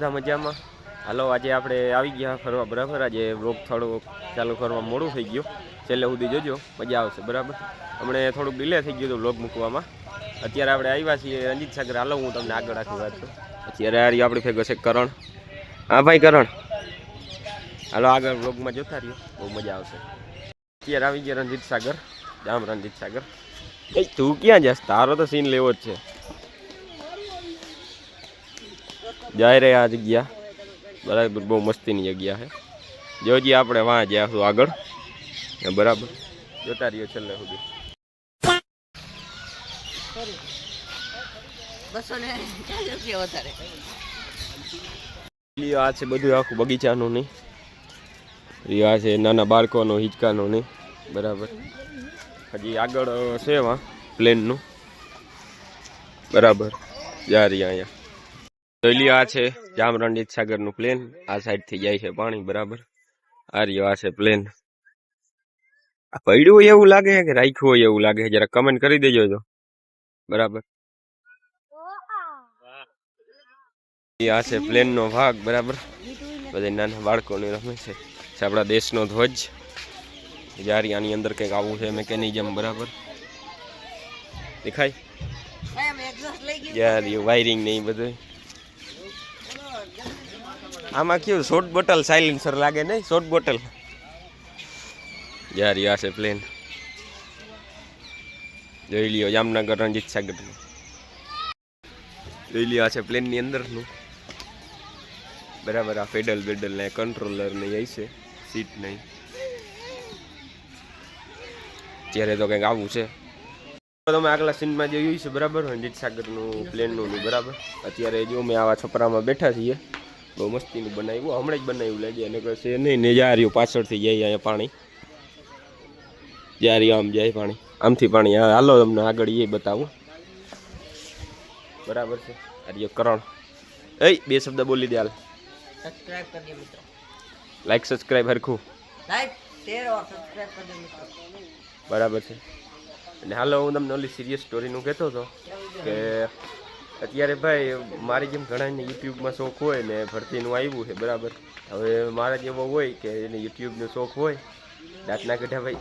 બધા મજામાં. હાલો, આજે આપણે આવી ગયા ફરવા, બરાબર? આજે બ્લોગ થોડો ચાલુ કરવા મોડું થઈ ગયું. છેલ્લે સુધી જોજો, મજા આવશે, બરાબર? હમણે થોડુંક ડિલે થઈ ગયું હતું બ્લોગ મૂકવામાં. અત્યારે આપણે આવ્યા છીએ રંજીત સાગર. હાલો, હું તમને આગળ આખી વાત કરું. અત્યારે આ રહ્યો આપણી ભેગો છે કરણ. હા, ભાઈ કરણ. હાલો, આગળ બ્લોગમાં જોતા રહ્યો. બહુ મજા આવશે. અત્યારે આવી ગયા રંજીત સાગર. જામ રંજીત સાગર. એ, તું ક્યાં જાસ? તારો તો સીન લેવો જ છે. જાય રે આ જગ્યા. બરાબર, બહુ મસ્તીની જગ્યા છે. જોજી આપણે વાં જ્યાંશું આગળ. બરાબર, જોતા રહીએ છેલ્લે સુધી. આ છે બધું આખું બગીચાનું નહીં. આ છે નાના બાળકોનું, હિંચકાનું નહીં. બરાબર. હજી આગળ છે વા, પ્લેનનું. બરાબર. જા રહ્યા અહીંયા. જોઈ આ છે જામ રણજીત સાગરનું પ્લેન. આ સાઈડથી જાય છે પાણી, બરાબર? આ રહ્યો, આ છે પ્લેન. પડ્યું હોય એવું લાગે કે રાખ્યું હોય એવું લાગે? જરા કમેન્ટ કરી દેજો તો બરાબર? આ છે પ્લેન નો ભાગ, બરાબર? બધા નાના બાળકોને રમે છે. આપણા દેશનો ધ્વજ. જ્યારે આની અંદર કંઈક આવું છે મેકેનિઝમ બરાબર? દેખાય? યાર વાયરિંગ ને એ બધું આમાં કેવું શોર્ટ બોટલ સાયલેન્સર લાગે નહીં? શોર્ટ બોટલ યાર, યા છે પ્લેન જોઈ લ્યો, જામનગર રણજીત સાગર. જોઈ લ્યો, આ છે પ્લેનની અંદરનું. બરાબર, આ પેડલ બેડલ ને કંટ્રોલર ને એ છે સીટ નહીં ત્યારે તો કંઈક આવું છે. તમે આગલા સીનમાં જોયું છે, બરાબર? રણજીત સાગરનું પ્લેનનું બરાબર? અત્યારે જો અમે આવા છપરામાં બેઠા છીએ. બહુ મસ્તીનું બનાવ્યું. હમણાં જ બનાવ્યું લાગે. અને કશે નહીં ને રહ્યું પાછળથી જાય અહીંયા પાણી. જા રહ્યું આમ જાય પાણી. આમથી પાણી. હાલો તમને આગળ એ બતાવું. બરાબર છે. આ રહ્યો કરણ. એ બે શબ્દ બોલી દે હાલ. સબસ્ક્રાઇબ કરજો મિત્રો. લાઈક સબસ્ક્રાઇબ હરખું. લાઈક શેર ઓર સબસ્ક્રાઇબ કરજો મિત્રો. બરાબર છે. અને હાલો હું તમને ઓલી સિરિયસ સ્ટોરીનું કહેતો હતો કે અત્યારે ભાઈ, મારી જેમ ઘણાને યુટ્યુબમાં શોખ હોય ને ભરતીનું આવ્યું છે, બરાબર? હવે મારા જેવો હોય કે એને યુટ્યુબનો શોખ હોય, દાંતના ગઢા ભાઈ,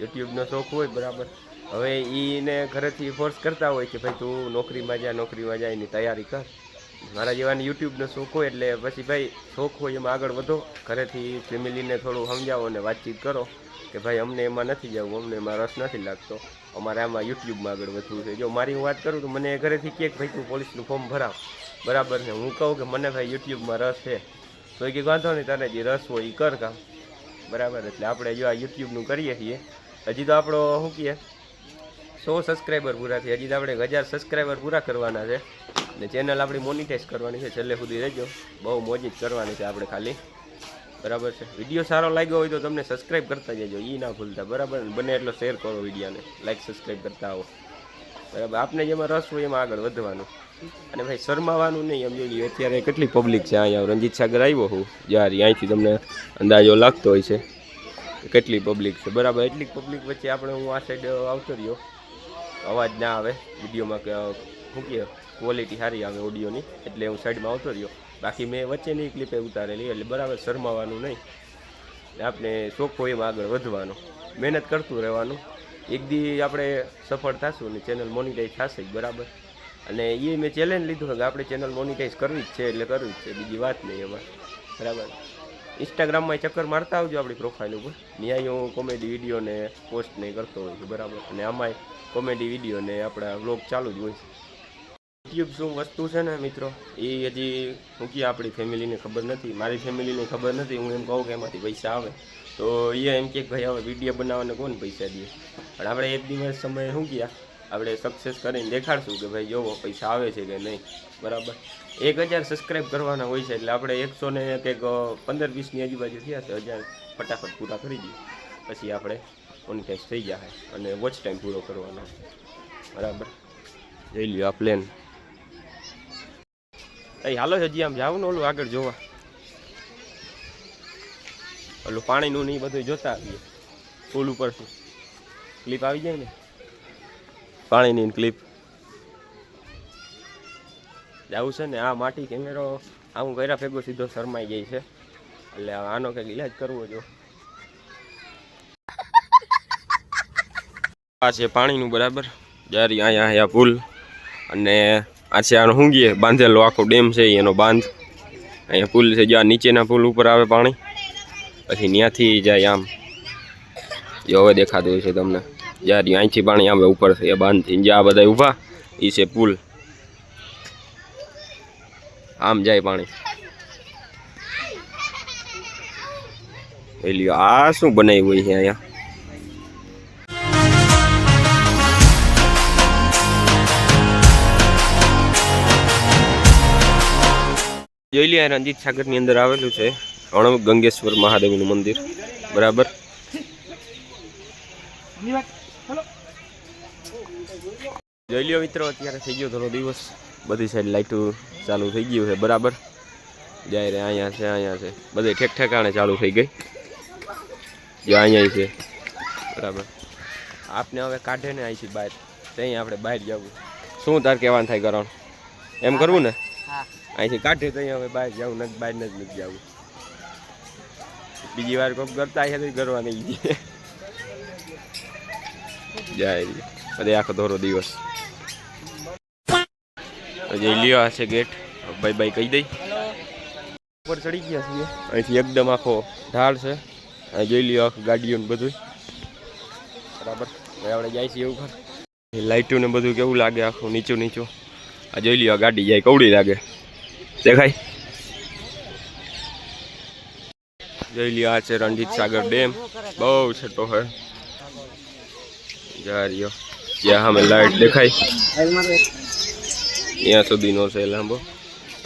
યુટ્યુબનો શોખ હોય, બરાબર? હવે એને ઘરેથી ફોર્સ કરતા હોય કે ભાઈ, તું નોકરીમાં જા, નોકરીમાં જાય એની તૈયારી કર. મારા જેવાને યુટ્યુબનો શોખ હોય એટલે પછી ભાઈ, શોખ હોય એમાં આગળ વધો, ઘરેથી ફેમિલીને થોડું સમજાવો અને વાતચીત કરો. કે ભાઈ અમને એમાં નથી જવું, અમને એમાં રસ નથી લાગતો. અમારે આમાં યુટ્યુબમાં આગળ વધવું છે. જો મારી હું વાત કરું તો મને ઘરેથી કહે ભાઈ તું પોલીસનું ફોર્મ ભરાવ. બરાબર છે. હું કહું કે મને ભાઈ યુટ્યુબમાં રસ છે. તો એ કે વાંધો નહીં, તને જે રસ હોય એ કર કામ. બરાબર. એટલે આપણે જો આ યુટ્યુબનું કરીએ છીએ. હજી તો આપણો શું કહીએ સો સબસ્ક્રાઈબર પૂરા થયા. હજી તો આપણે હજાર સબસ્ક્રાઈબર પૂરા કરવાના છે. ને ચેનલ આપણી મોનિટાઈઝ કરવાની છે. છેલ્લે સુધી રહેજો. બહુ મોજી જ કરવાની છે આપણે ખાલી. બરાબર છે. વીડિયો સારો લાગ્યો હોય તો તમને સબસ્ક્રાઈબ કરતા જજો. એ ના ભૂલતા. બરાબર? બને એટલો શેર કરો વિડીયોને. લાઈક સબસ્ક્રાઈબ કરતા આવો. બરાબર? આપને જેમાં રસ હોય એમાં આગળ વધવાનું. અને ભાઈ, શરમાવાનું નહીં. એમ જોઈએ, અત્યારે કેટલી પબ્લિક છે? અહીંયા રંજીત સાગર આવ્યો હું. જ્યારે અહીંથી તમને અંદાજો લાગતો હોય છે કેટલી પબ્લિક છે. બરાબર? એટલી પબ્લિક વચ્ચે આપણે હું આ સાઈડ આવતો રહ્યો. અવાજ ના આવે. વિડીયોમાં શું કહે ક્વોલિટી સારી આવે ઓડિયોની એટલે હું સાઈડમાં આવતો રહ્યો. બાકી મેં વચ્ચેની ક્લિપે ઉતારેલી, એટલે બરાબર શરમાવાનું નહીં. આપણે હોય એમાં આગળ વધવાનો. મહેનત કરતું રહેવાનું. એક દી આપણે સફળ થશું ને ચેનલ મોનિટાઈઝ થશે જ, બરાબર? અને એ મેં ચેલેન્જ લીધું કે આપણે ચેનલ મોનિટાઈઝ કરવી જ છે, એટલે કરવી જ છે. બીજી વાત નહીં એમાં. બરાબર? ઇન્સ્ટાગ્રામમાં ચક્કર મારતા આવજો આપણી પ્રોફાઇલ ઉપર. ન્યાય હું કોમેડી વીડિયો ને પોસ્ટ નહીં કરતો હોય છે, બરાબર? અને આમાંય કોમેડી વીડિયો ને આપણા વ્લોગ ચાલુ જ હોય છે. યુટ્યુબ શું વસ્તુ છે ને મિત્રો, એ હજી હું કે આપણી ફેમિલીને ખબર નથી. મારી ફેમિલીને ખબર નથી. હું એમ કહું કે એમાંથી પૈસા આવે. તો એ એમ કે ભાઈ હવે વીડિયો બનાવવાને કોણ પૈસા દે? પણ આપણે એક દિવસ સમયે શું ગયા આપણે સક્સેસ કરીને દેખાડશું કે ભાઈ જોવો, પૈસા આવે છે કે નહીં. બરાબર? એક હજાર સબસ્ક્રાઈબ કરવાના હોય છે એટલે આપણે એકસો ને કંઈક પંદર વીસની આજુબાજુ થયા છે હજાર ફટાફટ પૂરા કરી દઈએ. પછી આપણે મોનિટાઈઝ થઈ જાય અને વોચ ટાઈમ પૂરો કરવાનો. બરાબર? જોઈ લ્યો આ પ્લેન એ હાલો હજી આમ જાવ ને ઓલું આગળ જોવા. ઓલું પાણીનું ને એ બધું જોતા આવીએ. પુલ ઉપરથી. ક્લિપ આવી જાય ને? પાણીની ક્લિપ જવું છે ને આ માટી કેમેરો આવું કર્યા ભેગો સીધો શરમાઈ જાય છે. એટલે આનો કંઈક ઈલાજ કરવો જો. આ છે પાણીનું બરાબર. જ્યારે અહીંયા અહીંયા પુલ અને આ છે આનો હુંગીએ બાંધેલો આખો ડેમ છે એનો બાંધ. અહીંયા પુલ છે, જ્યાં નીચેના પુલ ઉપર આવે પાણી, પછી ત્યાંથી જાય આમ. જો હવે દેખાતું હોય છે તમને. જ્યારે અહીંથી પાણી આવે ઉપર એ બાંધથી. જ્યાં બધા ઊભા એ છે પુલ. આમ જાય પાણી. એટલે આ શું બનાવ્યું હોય છે અહીંયા? જોઈ લે રંજીત સાગરની અંદર આવેલું છે. અણવ ગંગેશ્વર મહાદેવનું મંદિર. બરાબર? જોઈ મિત્રો, અત્યારે થઈ ગયો થોડો દિવસ. બધી સાઈડ લાઇટો ચાલુ થઈ ગયું છે, બરાબર? જ્યારે અહીંયા છે અહીંયા છે. બધે ઠેક ઠેકાણે ચાલુ થઈ ગઈ. જો અહીંયા છે. બરાબર? આપને હવે કાઢે ને અહીંથી બહાર. ત્યાં આપણે બહાર જવું. શું તાર કહેવાનું થાય કરવાનું એમ કરવું ને? હા. અહીંથી કાઢે તો અહીંયા હવે બહાર જવું નથી બહાર નથી નથી જવું. બીજી વાર કોઈક કરતા છે તો કરવા નહીં જાય અરે આખો ધોરો દિવસ. હજી લ્યો આ છે ગેટ. ભાઈ ભાઈ કહી દઈ. ઉપર ચડી ગયા છીએ. અહીંથી એકદમ આખો ઢાળ છે. જોઈ લ્યો આખું ગાડીઓ ને બધું બરાબર. હવે આપણે જાય છીએ ઉપર. લાઇટો ને બધું કેવું લાગે આખું નીચું નીચું આ જોઈ લ્યો ગાડી જાય કવડી લાગે. દેખાય. જોઈ લ્યો આ છે રણજીત સાગર ડેમ. બહુ છટો હે જા રહ્યો. ત્યાં અમે લાઈટ દેખાય. ત્યાં સુધીનો છે લાંબો.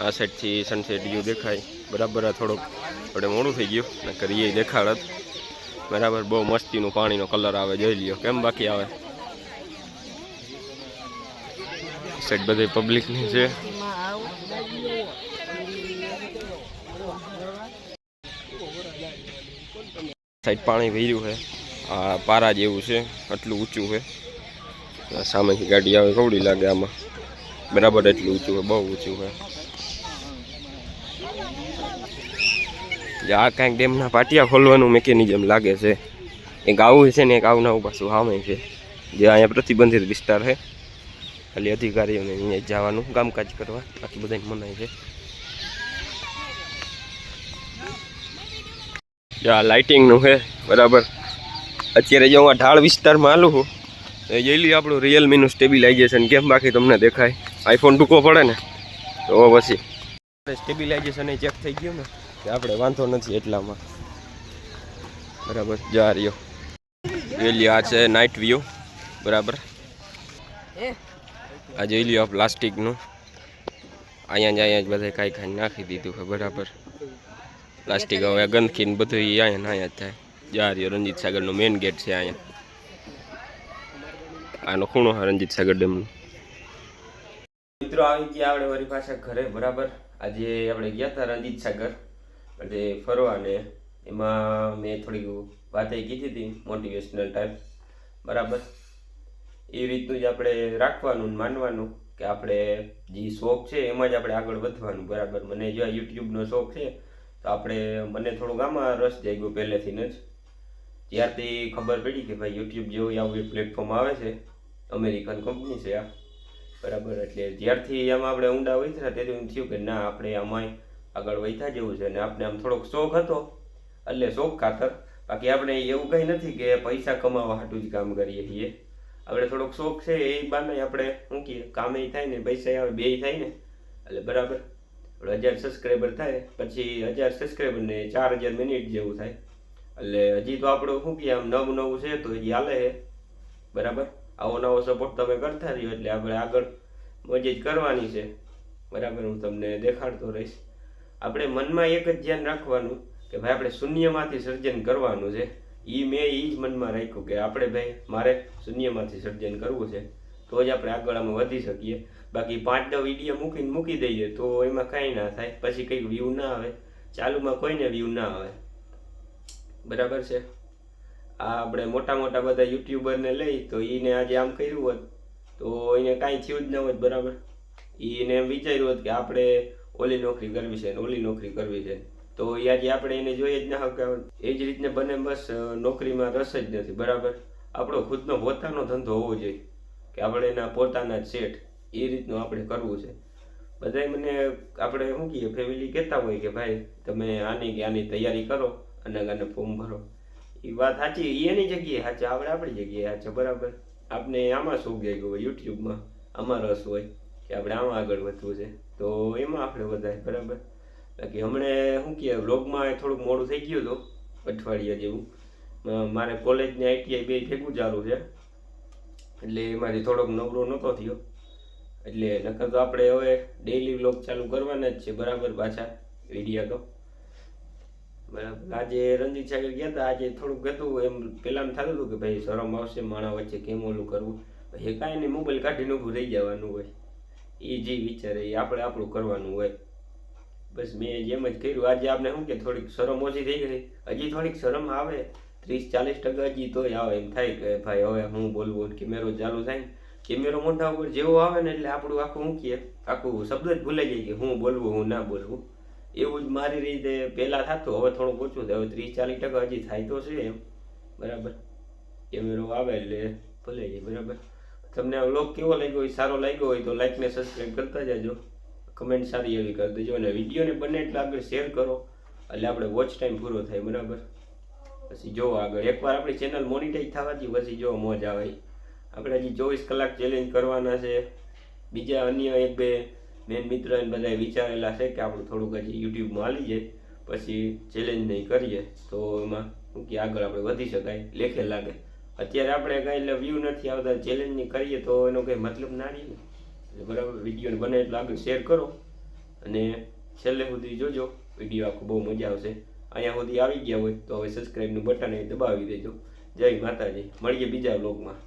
આ સાઈડથી સનસેટ વ્યૂ દેખાય. બરાબર આ થોડોક આપણે મોડું થઈ ગયું. ને કરીએ દેખાડત. બરાબર બહુ મસ્તીનું પાણીનો કલર આવે, જોઈ લ્યો. કેમ બાકી આવે? સાઈડ બધી પબ્લિકની છે. સાઈડ પાણી ભર્યું છે. આ પારા જેવું છે, આટલું ઊંચું છે. સામેથી ગાડી આવે કવડી લાગે આમાં. બરાબર એટલું ઊંચું છે, બહુ ઊંચું જે આ કાંઈક ડેમના પાટિયા ખોલવાનું મેકેનિઝમ લાગે છે. એક આવું છે ને એક આવું પાછું સામે છે. જે અહીંયા પ્રતિબંધિત વિસ્તાર છે. ખાલી અધિકારીઓને અહીંયા જવાનું, કામકાજ કરવા. બાકી બધાને મનાય છે. આ લાઇટિંગનું છે બરાબર. અત્યારે જો હું આ ઢાળ વિસ્તારમાં હાલું છું જોઈ આપણું રિયલમીનું સ્ટેબિલાઇઝેશન કેમ બાકી તમને દેખાય? આઈફોન ટૂંકો પડે ને તો પછી. સ્ટેબિલાઇઝેશન એ ચેક થઈ ગયું ને કે આપણે વાંધો નથી એટલામાં. બરાબર જા રહ્યો. જોઈ આ છે નાઇટ વ્યૂ બરાબર. આ જોઈ લ્યો પ્લાસ્ટિકનું અહીંયા જ અહીંયા જ બધા કાંઈ ખાઈ નાખી દીધું છે બરાબર. પ્લાસ્ટિક હવે ગંદકી ને બધું અહીંયા અહીંયા થાય જા રહ્યો રંજીત સાગરનો મેઇન ગેટ છે અહીંયા આનો ખૂણો હા રંજીત સાગર ડેમનો. મિત્રો, આવી ગયા આપણે વળી પાછા ઘરે, બરાબર? આજે આપણે ગયા હતા રંજીત સાગર, એટલે ફરવા ને એમાં મેં થોડીક વાતે કીધી હતી મોટિવેશનલ ટાઈપ બરાબર? એ રીતનું જ આપણે રાખવાનું માનવાનું કે આપણે જે શોખ છે, એમાં જ આપણે આગળ વધવાનું, બરાબર? મને જો આ યુટ્યુબનો શોખ છે તો આપણે મને થોડુંક આમાં રસ જાગ્યો પહેલેથી જ. ત્યારથી ખબર પડી કે ભાઈ યુટ્યુબ જેવું આવું એક પ્લેટફોર્મ આવે છે અમેરિકન કંપની છે આ. બરાબર, એટલે જ્યારથી આમાં આપણે ઊંડા વૈથરા તેથી એમ થયું કે ના, આપણે આમાં આગળ વૈથા જેવું છે. અને આપણે આમ થોડોક શોખ હતો, એટલે શોખ ખાતર. બાકી આપણે એવું કંઈ નથી કે પૈસા કમાવા હાટું જ કામ કરીએ છીએ. આપણે થોડોક શોખ છે એ બાને આપણે શું કહીએ કામે થાય ને પૈસા આવે બેય થાય ને. એટલે બરાબર. હજાર સબસ્ક્રાઈબર થાય, પછી હજાર સબસ્ક્રાઈબર ને ચાર હજાર મિનિટ જેવું થાય. એટલે હજી તો આપણું શું કહીએ આમ નવું નવું છે તો હજી હાલે છે. બરાબર? આવો નવો સપોર્ટ તમે કરતા રહ્યો એટલે આપણે આગળ મજે જ કરવાની છે. બરાબર? હું તમને દેખાડતો રહીશ. આપણે મનમાં એક જ ધ્યાન રાખવાનું કે ભાઈ આપણે શૂન્યમાંથી સર્જન કરવાનું છે. એ મેં એ જ મનમાં રાખ્યું કે આપણે ભાઈ મારે શૂન્યમાંથી સર્જન કરવું છે. તો જ આપણે આગળ આમાં વધી શકીએ. બાકી પાંચ દસ વીડિયો મૂકીને મૂકી દઈએ તો એમાં કાંઈ ના થાય. પછી કંઈક વ્યૂ ના આવે. ચાલુમાં કોઈને વ્યૂ ના આવે. બરાબર છે? આ આપણે મોટા મોટા બધા યુટ્યુબરને લઈ તો એને આજે આમ કર્યું હોત તો એને કાંઈ થયું જ ન હોત, બરાબર? એને એમ વિચાર્યું હોત કે આપણે ઓલી નોકરી કરવી છે ઓલી નોકરી કરવી છે. તો એ આજે આપણે એને જોઈએ જ ના કે એ જ રીતને બને બસ નોકરીમાં રસ જ નથી, બરાબર? આપણો ખુદનો પોતાનો ધંધો હોવો જોઈએ. કે આપણે એના પોતાના જ સેટ એ રીતનું આપણે કરવું છે. બધાય મને આપણે શું કહીએ ફેમિલી કહેતા હોય કે ભાઈ તમે આની કે આની તૈયારી કરો અને આને ફોર્મ ભરો. એ વાત સાચી એની જગ્યાએ સાચી, આપણે આપણી જગ્યાએ સાચે, બરાબર? આપણે આમાં શું જાય હોય? યુટ્યુબમાં આમાં રસ હોય કે આપણે આમાં આગળ વધવું છે. તો એમાં આપણે વધારે, બરાબર? બાકી હમણે શું કહે વ્લોગમાં થોડુંક મોડું થઈ ગયું હતું, અઠવાડિયા જેવું. મારે કોલેજને આઈટીઆઈ બે ભેગું ચાલુ છે. એટલે એમાંથી થોડોક નબળો નહોતો થયો. એટલે નકર તો આપણે હવે ડેઈલી વ્લોગ ચાલુ કરવાના જ છે, બરાબર પાછા વિડીયા તો. બરાબર. આજે રણજીત સાગર ગયા હતા, આજે થોડુંક હતું, એમ પેલા થતું હતું કે ભાઈ શરમ આવશે માણા વચ્ચે કેમ ઓલું કરવું. એ કાંઈ નહીં મોબાઈલ કાઢીને ઊભું રહી જવાનું હોય. એ જે વિચારે એ આપણે આપણું કરવાનું હોય. બસ મેં જેમ જ કર્યું. આજે આપણે શું કે, થોડીક શરમ ઓછી થઈ ગઈ. હજી થોડીક શરમ આવે. ત્રીસ ચાલીસ ટકા હજી તોય આવે એમ થાય કે ભાઈ હવે હું બોલવું કેમેરો ચાલુ થાય કેમેરો મોઢા ઉપર જેવો આવે ને એટલે આપણું આખું કહે આખું શબ્દ જ ભૂલાઈ જાય કે હું બોલવું, હું ના બોલવું. એવું જ મારી રીતે પહેલાં થતું, હવે થોડુંક ઓછું થાય. હવે ત્રીસ ચાલીસ ટકા હજી થાય તો છે એમ. બરાબર? કેમેરો આવે એટલે ભૂલાઈ જાય બરાબર? તમને આ વ્લોગ કેવો લાગ્યો? હોય સારો લાગ્યો હોય તો લાઇકને સબસ્ક્રાઈબ કરતા જાજો. કમેન્ટ સારી એવી કરી દેજો અને વિડીયોને બને એટલે આગળ શેર કરો. એટલે આપણે વોચ ટાઈમ પૂરો થાય, બરાબર? પછી જો આગળ એકવાર આપણી ચેનલ મોનિટાઈઝ થવાથી પછી જો મોજ આવે. આપણે હજી ચોવીસ કલાક ચેલેન્જ કરવાના છે. બીજા અન્ય એક બે મેન મિત્ર એને બધાએ વિચારેલા છે કે આપણું થોડુંક હજી યુટ્યુબમાં હાલી જાય, પછી ચેલેન્જ નહીં કરીએ, તો એમાં શું કે આગળ આપણે વધી શકાય, લેખે લાગે. અત્યારે આપણે કાંઈ એટલે વ્યૂ નથી આવતા ચેલેન્જની કરીએ, તો એનો કંઈ મતલબ ના રહીએ ને. બરાબર વિડીયોને બને એટલે આગળ શેર કરો. અને છેલ્લે સુધી જોજો વીડિયો આખો બહુ મજા આવશે. અહીંયા સુધી આવી ગયા હોય, તો હવે સબસ્ક્રાઈબનું બટન દબાવી દેજો. જય માતાજી, મળીએ બીજા બ્લોગમાં